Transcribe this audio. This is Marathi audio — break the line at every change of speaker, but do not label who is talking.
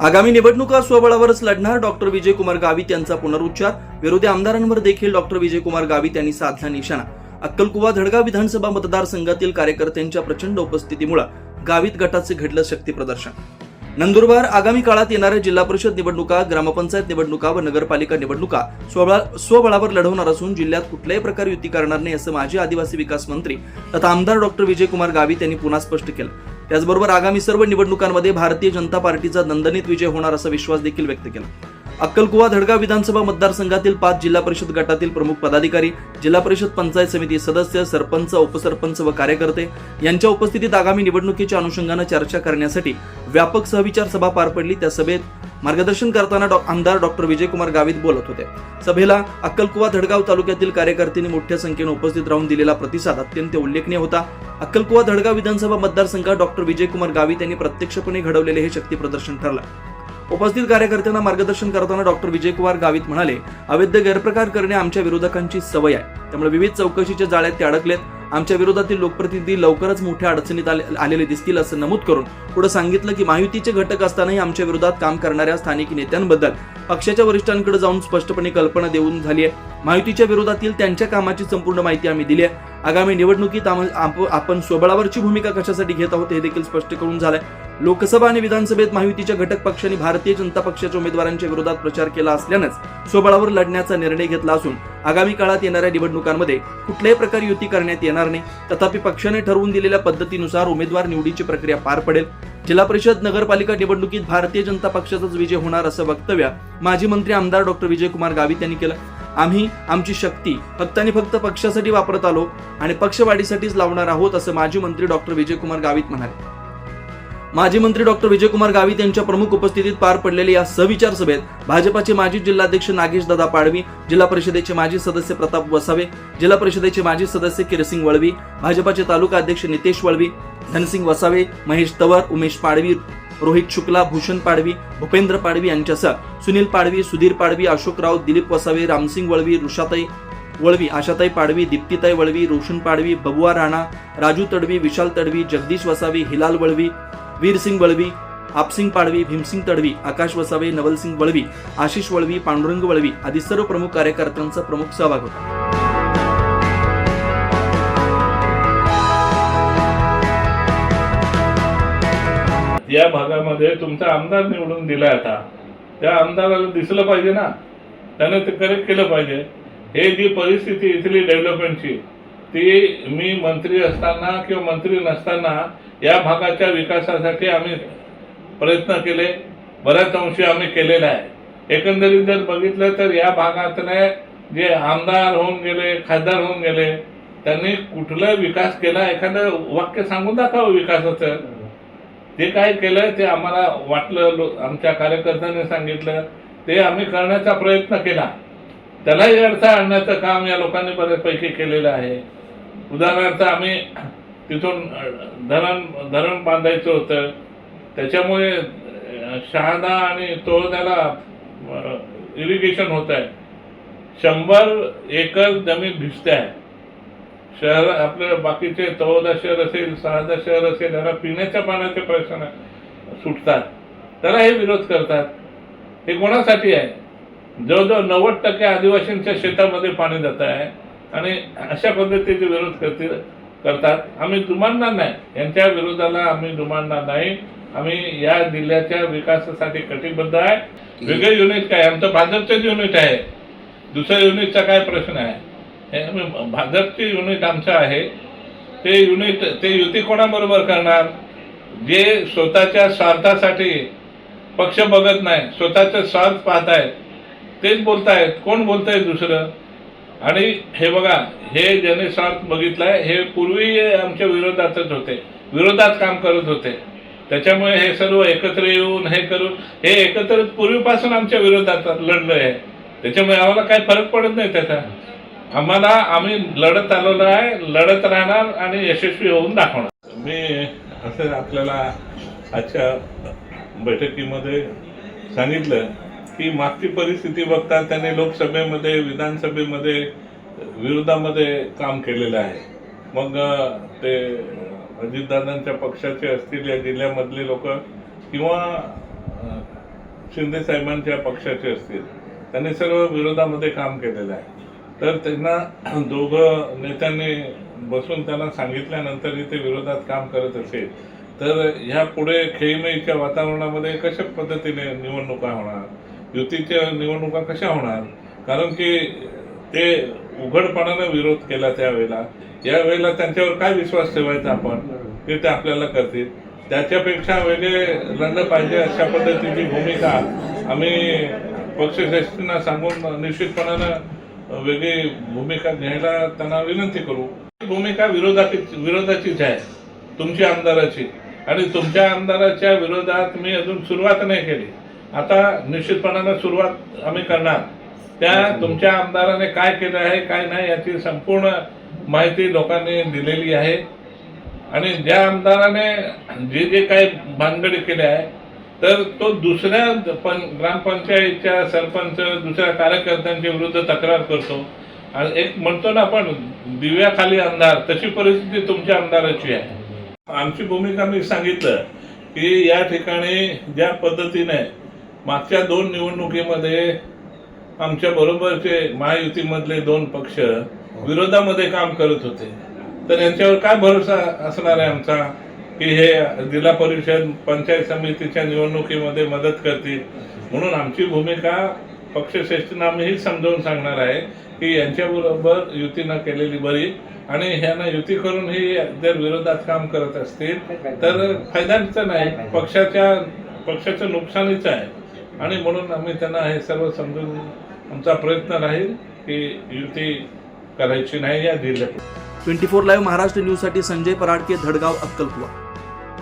आगामी निवडणुका स्वबळावरच लढणार डॉक्टर विजयकुमार गावित यांचा पुनरुच्चार. विरोधी आमदारांवर देखील डॉक्टर विजयकुमार गावित यांनी साधला निशाणा. अक्कलकुवा धडगाव विधानसभा मतदारसंघातील कार्यकर्त्यांच्या प्रचंड उपस्थितीमुळे गावित गटाचे घडलं शक्ती प्रदर्शन. नंदुरबार आगामी काळात येणाऱ्या जिल्हा परिषद निवडणुका ग्रामपंचायत निवडणुका व नगरपालिका निवडणुका स्वबळावर लढवणार असून जिल्ह्यात कुठल्याही प्रकारे युती करणार नाही असं माजी आदिवासी विकास मंत्री तथा आमदार डॉक्टर विजयकुमार गावित यांनी पुन्हा स्पष्ट केलं. त्याचबरोबर आगामी सर्व निवडणुकांमध्ये भारतीय जनता पार्टीचा दणदणीत विजय होणार असा विश्वास देखील व्यक्त केला. अक्कलकुवा धडगाव विधानसभा मतदारसंघातील पाच जिल्हा परिषद गटातील प्रमुख पदाधिकारी जिल्हा परिषद पंचायत समिती सदस्य सरपंच उपसरपंच व कार्यकर्ते यांच्या उपस्थितीत आगामी निवडणुकीच्या अनुषंगानं चर्चा करण्यासाठी व्यापक सहविचार सभा पार पडली. त्या सभेत मार्गदर्शन करताना डॉ- आमदार डॉक्टर विजयकुमार गावित बोलत होते. सभेला अक्कलकुवा धडगाव तालुक्यातील कार्यकर्त्यांनी मोठ्या संख्येने उपस्थित राहून दिलेला प्रतिसाद अत्यंत उल्लेखनीय होता. अक्कलकुवा धडगाव विधानसभा मतदारसंघात डॉक्टर विजयकुमार गावित यांनी प्रत्यक्षपणे घडवलेले हे शक्ती प्रदर्शन ठरलं. उपस्थित कार्यकर्त्यांना मार्गदर्शन करताना डॉक्टर विजयकुमार गावित म्हणाले अवैध गैरप्रकार करणे आमच्या विरोधकांची सवय आहे. त्यामुळे विविध चौकशीच्या जाळ्यात ते अडकलेत. आमच्या विरोधातील लोकप्रतिनिधी लवकरच मोठ्या अडचणीत आलेले दिसतील असं नमूद करून पुढे सांगितलं की महायुतीचे घटक असतानाही आमच्या विरोधात काम करणाऱ्या स्थानिक नेत्यांबद्दल पक्षाच्या वरिष्ठांकडे जाऊन स्पष्टपणे कल्पना देऊन झाली आहे. महायुतीच्या विरोधातील त्यांच्या कामाची संपूर्ण माहिती आम्ही दिली आहे. आगामी निवडणुकीत आपण स्वबळावरची भूमिका कशासाठी घेत आहोत हे देखील स्पष्ट करून झालंय. लोकसभा आणि विधानसभेत महायुतीच्या घटक पक्षांनी भारतीय जनता पक्षाच्या उमेदवारांच्या विरोधात प्रचार केला असल्यानंच स्वबळावर लढण्याचा निर्णय घेतला असून आगामी काळात येणाऱ्या निवडणुकांमध्ये कुठल्याही प्रकारे युती करण्यात येणार नाही. तथापि पक्षाने ठरवून दिलेल्या पद्धतीनुसार उमेदवार निवडीची प्रक्रिया पार पडेल. जिल्हा परिषद नगरपालिका निवडणुकीत भारतीय जनता पक्षाचाच विजय होणार असं वक्तव्य माजी मंत्री आमदार डॉक्टर विजयकुमार गावित यांनी केलं. आम्ही आमची शक्ती फक्त आणि फक्त पक्षासाठी वापरत आलो आणि पक्षवाढीसाठीच लावणार आहोत असं माजी मंत्री डॉक्टर विजयकुमार गावित म्हणाले. माजी मंत्री डॉक्टर विजयकुमार गावित यांच्या प्रमुख उपस्थितीत पार पडलेल्या या सविचार सभेत भाजपाचे माजी जिल्हाध्यक्ष नागेश दादा पाडवी जिल्हा परिषदेचे माजी सदस्य प्रताप वसावे जिल्हा परिषदेचे माजी सदस्य किरसिंग वळवी भाजपाचे तालुका अध्यक्ष नितेश वळवी धनसिंग वसावे महेश तवर उमेश पाडवी रोहित शुक्ला भूषण पाडवी भूपेंद्र पाडवी यांच्यासह सुनील पाडवी सुधीर पाडवी अशोकराव दिलीप वसावे रामसिंग वळवी ऋषाताई वळवी आशाताई पाडवी दीप्तीताई वळवी रोशन पाडवी बबुआ राणा राजू तडवी विशाल तडवी जगदीश वसावे हिलाल वळवी वीरसिंग वळवी आपसिंग पाडवी भीमसिंग तडवी आकाश वसावे नवलसिंग वळवी आशिष वळवी पांडुरंग वळवी आदी सर्व प्रमुख कार्यकर्त्यांचा प्रमुख सहभाग होता.
या भागामध्ये तुमचा आमदार निवडून दिला आता. त्या आमदाराला दिसलं पाहिजे ना? त्याने ते करेक्ट केलं पाहिजे. हे जी परिस्थिती इथली डेव्हलपमेंटची ती मी मंत्री असताना किंवा मंत्री नसताना या भागाच्या विकासासाठी आम्ही प्रयत्न केले. बऱ्याच अंशी आम्ही केलेला आहे. एकंदरीत जर बघितलं तर या भागातले जे आमदार होऊन गेले खासदार होऊन गेले त्यांनी कुठला विकास केला? एखादं वाक्य सांगून दाखवावं विकासाचं. ते काय केलं ते आम्हाला वाटलं लो- आमच्या कार्यकर्त्यांनी सांगितलं ते आम्ही करण्याचा प्रयत्न केला. त्यालाही अडथळा आणण्याचं काम या लोकांनी बऱ्याचपैकी केलेलं आहे. उदाहरणार्थ आम्ही तिथून धरण धरण बांधायचं होतं. त्याच्यामुळे शहादा आणि तोळद्याला इरिगेशन होत आहे शंभर एकर जमीन भिजते आहे. शहर आपले बाकीचे चौदा शहर असेल सहादा शहर असेल याला पिण्याच्या पाण्याचे प्रश्न सुटतात. त्याला हे विरोध करतात. हे कोणासाठी आहे? जवळजवळ नव्वद टक्के आदिवासींच्या शेतामध्ये पाणी जात आहे आणि अशा पद्धतीचे विरोध करतील करतात. आम्ही जुमानणार नाही. यांच्या विरोधाला आम्ही जुमानणार नाही. आम्ही या जिल्ह्याच्या विकासासाठी कटिबद्ध आहे. वेगळे युनिट काय? आमचं भाजपचंच युनिट आहे. दुसऱ्या युनिटचा काय प्रश्न आहे? भाजपचे युनिट आमचं आहे. ते युनिट ते युती कोणाबरोबर करणार? जे स्वतःच्या स्वार्थासाठी पक्ष बघत नाही स्वतःचा स्वार्थ पाहतायत तेच बोलतायत. कोण बोलतायत दुसरं? आणि हे बघा हे ज्याने स्वार्थ बघितलाय हे पूर्वी आमच्या विरोधातच होते. विरोधात काम करत होते. त्याच्यामुळे हे सर्व एकत्र येऊन हे करून हे एकत्र पूर्वीपासून आमच्या विरोधात लढलं आहे त्याच्यामुळे आम्हाला काही फरक पडत नाही त्याचा. आम्हाला आम्ही लढत आलेलो आहे लढत राहणार आणि यशस्वी होऊन दाखवणार. मी असं आपल्याला आजच्या बैठकीमध्ये सांगितलं की मागची परिस्थिती बघता त्यांनी लोकसभेमध्ये विधानसभेमध्ये विरोधामध्ये काम केलेलं आहे. मग ते अजितदादांच्या पक्षाचे असतील या जिल्ह्यामधले लोक किंवा शिंदे साहेबांच्या पक्षाचे असतील त्यांनी सर्व विरोधामध्ये काम केलेलं आहे. तर त्यांना दोघं नेत्यांनी बसून त्यांना सांगितल्यानंतरही ते विरोधात काम करत असेल तर ह्या पुढे खेळीमेळीच्या वातावरणामध्ये कशा पद्धतीने निवडणुका होणार? युतीच्या निवडणुका कशा होणार? कारण की ते उघडपणानं विरोध केला त्यावेळेला. यावेळेला त्यांच्यावर काय विश्वास ठेवायचा आपण? ते ते आपल्याला करतील. त्याच्यापेक्षा वेगळे लढलं पाहिजे अशा पद्धतीची भूमिका आम्ही पक्षश्रेष्ठींना सांगून निश्चितपणानं वेगळी भूमिका घ्यायला त्यांना विनंती करू. ही भूमिका विरोधाची विरोधाचीच आहे. तुमची आमदाराची. आणि तुमच्या आमदाराच्या विरोधात मी अजून सुरुवात नाही केली. आता निश्चितपणानं सुरुवात आम्ही करणार. त्या तुमच्या आमदाराने काय केलं आहे काय नाही याची संपूर्ण माहिती लोकांनी दिलेली आहे. आणि ज्या आमदाराने जे जे काही भानगडी केल्या आहे तर तो दुसऱ्या पण ग्रामपंचायतच्या सरपंच दुसऱ्या कार्यकर्त्यांच्या विरुद्ध तक्रार करतो. आणि एक म्हणतो ना आपण दिव्याखाली अंधार तशी परिस्थिती तुमच्या आमदाराची आहे. आमची भूमिका मी सांगितलं की या ठिकाणी ज्या पद्धतीने मागच्या दोन निवडणुकीमध्ये आमच्या बरोबरचे महायुतीमधले दोन पक्ष विरोधामध्ये काम करत होते तर यांच्यावर काय भरोसा असणार आहे आमचा? की हे जिल्हा परिषद पंचायत समितीच्या निवडणुकीमध्ये मदत करतील. म्हणून आमची भूमिका पक्षश्रेष्ठींना आम्ही ही समजावून सांगणार आहे की यांच्याबरोबर युतीनं केलेली बरी आणि ह्यांना युती करून ही जर विरोधात काम करत असतील तर फायद्याचं नाही. पक्षाच्या पक्षाचं नुकसानीच आहे. आणि म्हणून आम्ही त्यांना हे सर्व समजून आमचा प्रयत्न राहील की युती करायची नाही या जिल्ह्यात.
ट्वेंटी फोर लाईव्ह महाराष्ट्र न्यूजसाठी संजय पराडके धडगाव अक्कलकुवा.